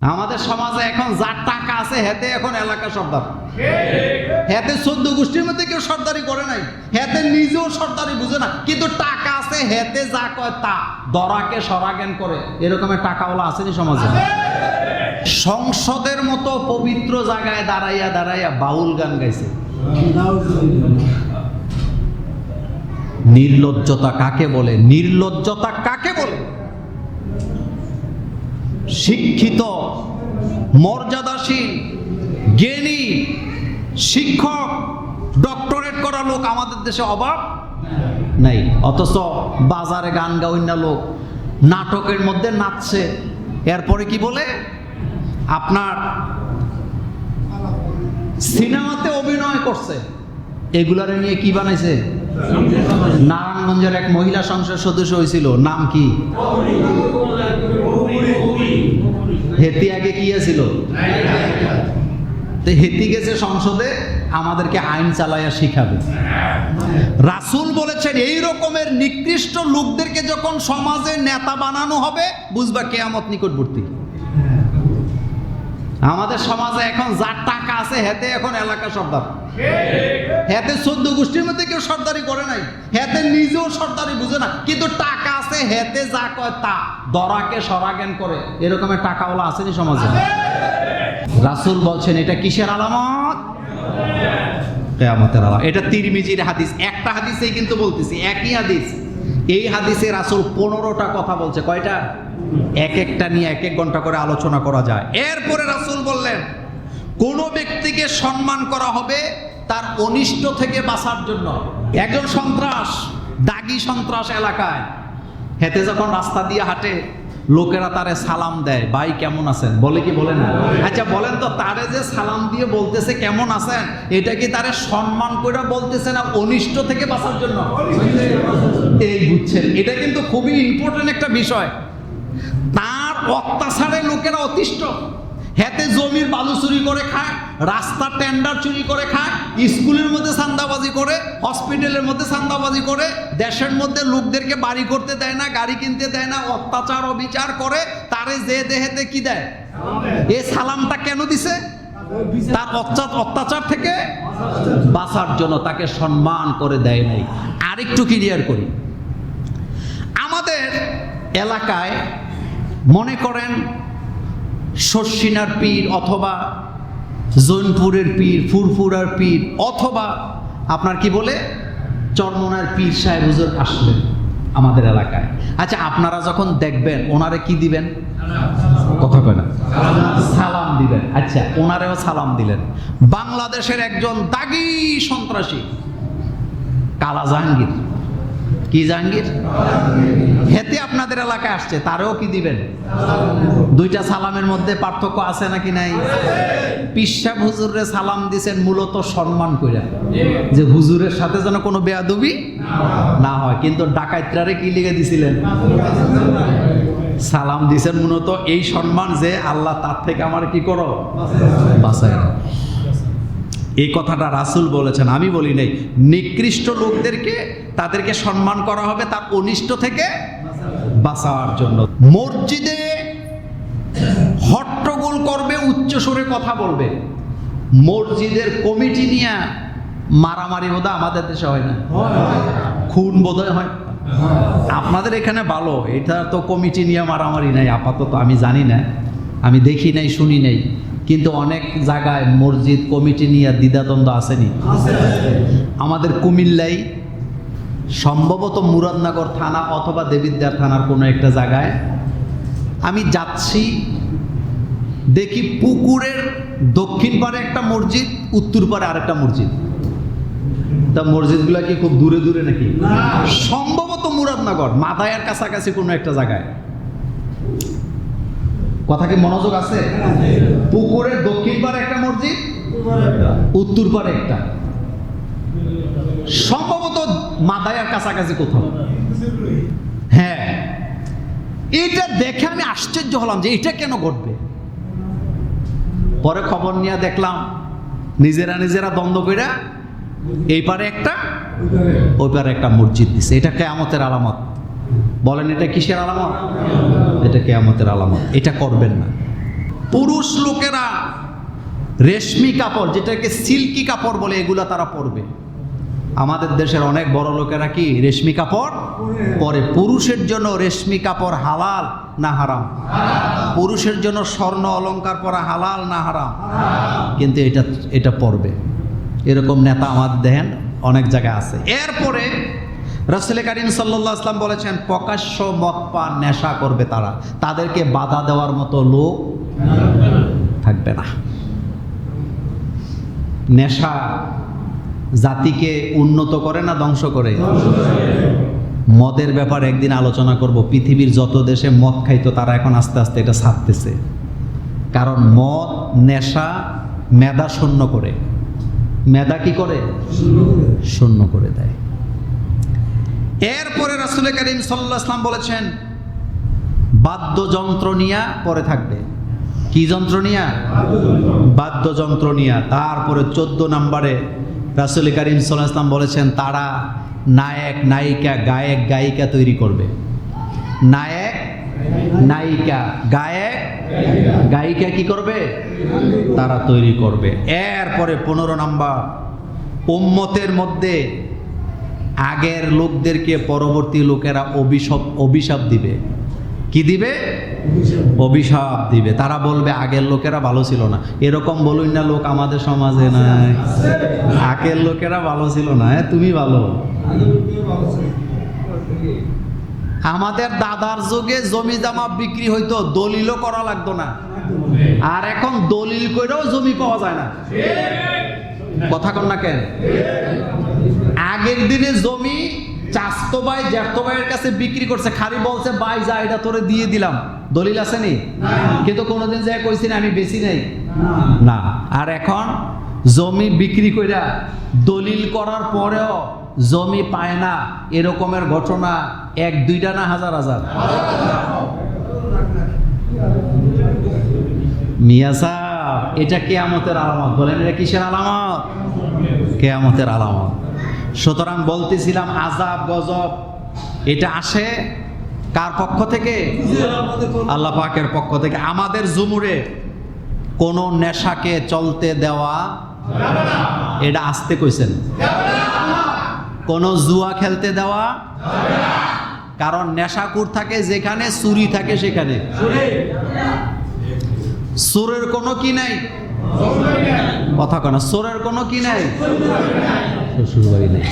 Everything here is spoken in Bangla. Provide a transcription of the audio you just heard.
আমাদের সমাজে এখন যার টাকা আছে, হেতে এখন এলাকা সর্দার। হেতে চোদ্দ গোষ্ঠীর মধ্যে কেউ সর্দারি করে নাই। হেতে নিজেও সর্দারি বুঝে না। কিন্তু টাকা আছে, হেতে যা কয় তা। দরাকে সরাজ্ঞান করে। এরকমের টাকাওয়ালা আসেনি সমাজে? সংসদের মতো পবিত্র জায়গায় দাঁড়াইয়া দাঁড়াইয়া বাউল গান গাইছে। নির্লজ্জতা কাকে বলে? নির্লজ্জতা কাকে বলে? শিক্ষিত, মর্যাদাশীল, জ্ঞানী, শিক্ষক, ডক্টরেট করা লোক আমাদের দেশে অভাব নাই। অথচ বাজারে গান গাওয়ার লোক নাটকের মধ্যে নাচছে। এরপরে কি বলে? আপনার সিনেমাতে অভিনয় করছে। এগুলারে নিয়ে কি বানাইছে? নারায়ণগঞ্জের এক মহিলা সংসদ সদস্য হয়েছিল, নাম কি? হেতি আগে কি ছিল তো হেতি গেছে সংসদে, আমাদেরকে আইন চালাইয়া শিখাবে। রাসূল বলেছেন, এই রকমের নিকৃষ্ট লোকদেরকে যখন সমাজে নেতা বানানো হবে, বুঝবা কেয়ামত নিকটবর্তী। আমাদের সমাজে এখন যার আছে হেতে এখন এলাকা সর্দার। হেতে চোদ্দ গোষ্ঠীর মধ্যে কেউ সর্দারি করে নাই। হেতে নিজেও সর্দারি বুঝে না। কিন্তু টাকা আছে হেতে যা কয় তা। দরাকে সরাজ্ঞান করে। এরকমের টাকাওয়ালা আসেনি সমাজে? রাসূল বলছেন, এটা কিসের আলামত? কেয়ামতের আলামত। এটা তিরমিজির হাদিস। একটা হাদিসেই কিন্তু বলতেছি, একই হাদিস। এই হাদিসে রাসূল পনেরোটা কথা বলছে। কয়টা? এক একটা নিয়ে এক এক ঘণ্টা করে আলোচনা করা যায়। এরপরে রাসূল বললেন কোন ব্যক্তিকে সম্মান করা হবে তার অনিষ্ট থেকে বাঁচার জন্য। একজন সন্ত্রাস, দাগি সন্ত্রাস এলাকায়। হেতে যখন রাস্তা দিয়ে হাঁটে, লোকেরা তারে সালাম দেয়, ভাই, কেমন আছেন? বলে কি বলে না? আচ্ছা বলেন তো, তারে যে সালাম দিয়ে বলতেছে, কেমন আছেন? এটা কি তারে সম্মান করে বলতেছে না অনিষ্ট থেকে বাঁচার জন্য? এই বুঝছেন, এটা কিন্তু খুবই ইম্পর্টেন্ট একটা বিষয়। তার অত্যাচারে লোকেরা অতিষ্ঠ। হেতে জমির বালু চুরি করে খায়, রাস্তার টেন্ডার চুরি করে খায়, স্কুলের মধ্যে চান্দাবাজি করে হসপিটালের মধ্যে চান্দাবাজি করে, দেশের মধ্যে লোকদেরকে বাড়ি করতে দেয় না, গাড়ি কিনতে দেয় না, অত্যাচার, অবিচার করে, তারে যে দেহেতে কি দেয়? এ সালামটা কেন দিছে? তার অত্যাচার থেকে বাঁচার জন্য তাকে সম্মান করে দেয় নাই। আরেকটু ক্লিয়ার করি। আমাদের এলাকায় মনে করেন শর্ষিনার পীর অথবা জৈনপুরের পীর, ফুরফুরার পীর, অথবা আপনার কি বলে? চরমনার পীর সাহেব হুজুর আসলেন আমাদের এলাকায়। আচ্ছা আপনারা যখন দেখবেন, ওনারে কি দিবেন? কথা কয় না। সালাম দিবেন। আচ্ছা ওনারেও সালাম দিলেন। বাংলাদেশের একজন দাগি সন্ত্রাসী কালা জাহাঙ্গীর কি জাহাঙ্গীর? হেতে আপনাদের এলাকায় আসছে, তারেও কি দিবেন? দুইটা সালামের মধ্যে পার্থক্য আছে নাকি নাই? পিসাব হুজুরে সালাম দিছেন মূলত সম্মান কইরা। যে হুজুরের সাথে যেন কোনো বেয়াদবি না হয়, কিন্তু ডাকাইতরারে কি লিখে দিছিলেন? সালাম দিছেন মূলত এই সম্মান যে আল্লাহ তার থেকে আমার কি করো? বাসায়। এই কথাটা রাসূল বলেছেন। আমি বলি নাই, নিকৃষ্ট লোকদেরকে তাদেরকে সম্মান করা হবে তার অনিষ্ট থেকে বাঁচার জন্য। মসজিদে হট্টগোল করবে, উচ্চ সুরে কথা বলবে। মসজিদের কমিটি নিয়ে মারামারি বোধ আমাদের দেশে হয় না? খুন বোধহয় হয়। আপনাদের এখানে ভালো, এটা তো কমিটি নিয়ে মারামারি নাই, আপাতত আমি জানি না। আমি দেখি নাই, শুনি নাই। কিন্তু অনেক জায়গায় মসজিদ কমিটি নিয়ে দ্বিধাদ্বন্দ্ব আসেনি। আমাদের কুমিল্লাই সম্ভবত মুরাদনগর থানা অথবা দেবিদ্বার থানার কোনো একটা জায়গায় আমি যাচ্ছি দেখি পুকুরের দক্ষিণ পারে একটা মসজিদ উত্তর পারে আরেকটা মসজিদ। তা মসজিদগুলো কি খুব দূরে দূরে নাকি? সম্ভবত মুরাদনগর মাদায়ার কাছাকাছি কোনো একটা জায়গায়। কথা কি মনোযোগ আছে? পুকুরের দক্ষিণ পারে একটা মসজিদ? উত্তর পারে একটা। সম্ভবত মাদায়ার কাছাকাছি কোথাও। হ্যাঁ। এটা দেখে আমি আশ্চর্য হলাম যে এটা কেন ঘটবে? পরে খবর নিয়ে দেখলাম, নিজেরা নিজেরা দ্বন্দ্ব কইরা এই পারে একটা, ওই পারে একটা মসজিদ দিছে। এটা কেয়ামতের আলামত। বলেন, এটা কিসের আলামত? এটা কেয়ামতের আলামত। এটা করবেন না। পুরুষ লোকেরা রেশমি কাপড়, যেটাকে সিল্কি কাপড় বলে, এগুলা তারা পরবে। আমাদের দেশের অনেক বড় লোকেরা কি রেশমি কাপড় পরে? পুরুষের জন্য রেশমি কাপড় হালাল না হারাম? পুরুষের জন্য স্বর্ণ অলংকার পরা হালাল না হারাম? কিন্তু এটা এটা পরবে। এরকম নেতা আমাদের দেখেন, অনেক জায়গায় আছে। এরপরে রসুল করিম সাল্লাহ বলেছেন, প্রকাশ্য মদ নেশা করবে তারা। তাদেরকে বাধা দেওয়ার মতো লোক থাকবে না। নেশা জাতিকে উন্নত করে না ধ্বংস করে? মদের ব্যাপারে একদিন আলোচনা করব। পৃথিবীর যত দেশে মদ খাইতো, তারা এখন আস্তে আস্তে এটা ছাড়তেছে। কারণ মদ, নেশা মেধা শূন্য করে। মেধা কি করে? শূন্য করে দেয়। এরপরে রাসুল করিম সাল্লাহ আসলাম বলেছেন বাদ্যযন্ত্র নিয়া পরে থাকবে। কি যন্ত্র নিয়া বাদ্যযন্ত্র নিয়া তারপরে চোদ্দ নম্বরে রাসুল করিম সাল্লাহ আসলাম বলেছেন, তারা নায়ক, নায়িকা, গায়ক, গায়িকা তৈরি করবে। নায়ক, নায়িকা, গায়ক, গায়িকা কি করবে? তারা তৈরি করবে। এরপরে পনেরো নাম্বার, উম্মতের মধ্যে আগের লোকদেরকে পরবর্তী লোকেরা অভিশাপ অভিশাপ দিবে। কি দিবে? অভিশাপ। দিবে। তারা বলবে আগের লোকেরা ভালো ছিল না। এরকম বলুন না লোক আমাদের সমাজে নাই। আগের লোকেরা ভালো ছিল না। হ্যাঁ তুমি ভালো। আমাদের দাদার যুগে জমি জামা বিক্রি হইতো দলিলও করা লাগতো না। আর এখন দলিল করেও জমি পাওয়া যায় না। কথা কন না কেন? আগের দিনে জমি চাস্তো ভাই, জ্যাঠতো ভাইয়ের কাছে বিক্রি করছে। খালি বলছে, ভাই, যা এটা তোরে দিয়ে দিলাম। দলিল আছে নি? কিন্তু কোনোদিন যা কইছি না, আমি বেশি নেই। না। আর এখন জমি বিক্রি কইরা দলিল করার পরেও জমি পায় না, এরকমের ঘটনা এক, দুইটা না হাজার হাজার? মিয়া সাহেব, এটা কেয়ামতের আলামত। বলেন, এটা কিসের আলামত? কেয়ামতের আলামত। সুতরাং বলতেছিলাম আজাব গজব, এটা আসে কার পক্ষ থেকে? আল্লাহ পাকের পক্ষ থেকে। আমাদের জুমুরে কোন নেশাকে চলতে দেওয়া এটা আসতে কইছেন। কোন জুয়া খেলতে দেওয়া কারণ নেশাকুর থাকে যেখানে, চুরি থাকে সেখানে। সুরের কোনো কি নাই? কথা কেন সুরের কোনো কি নাই? শ্বশুর বাড়ি নেই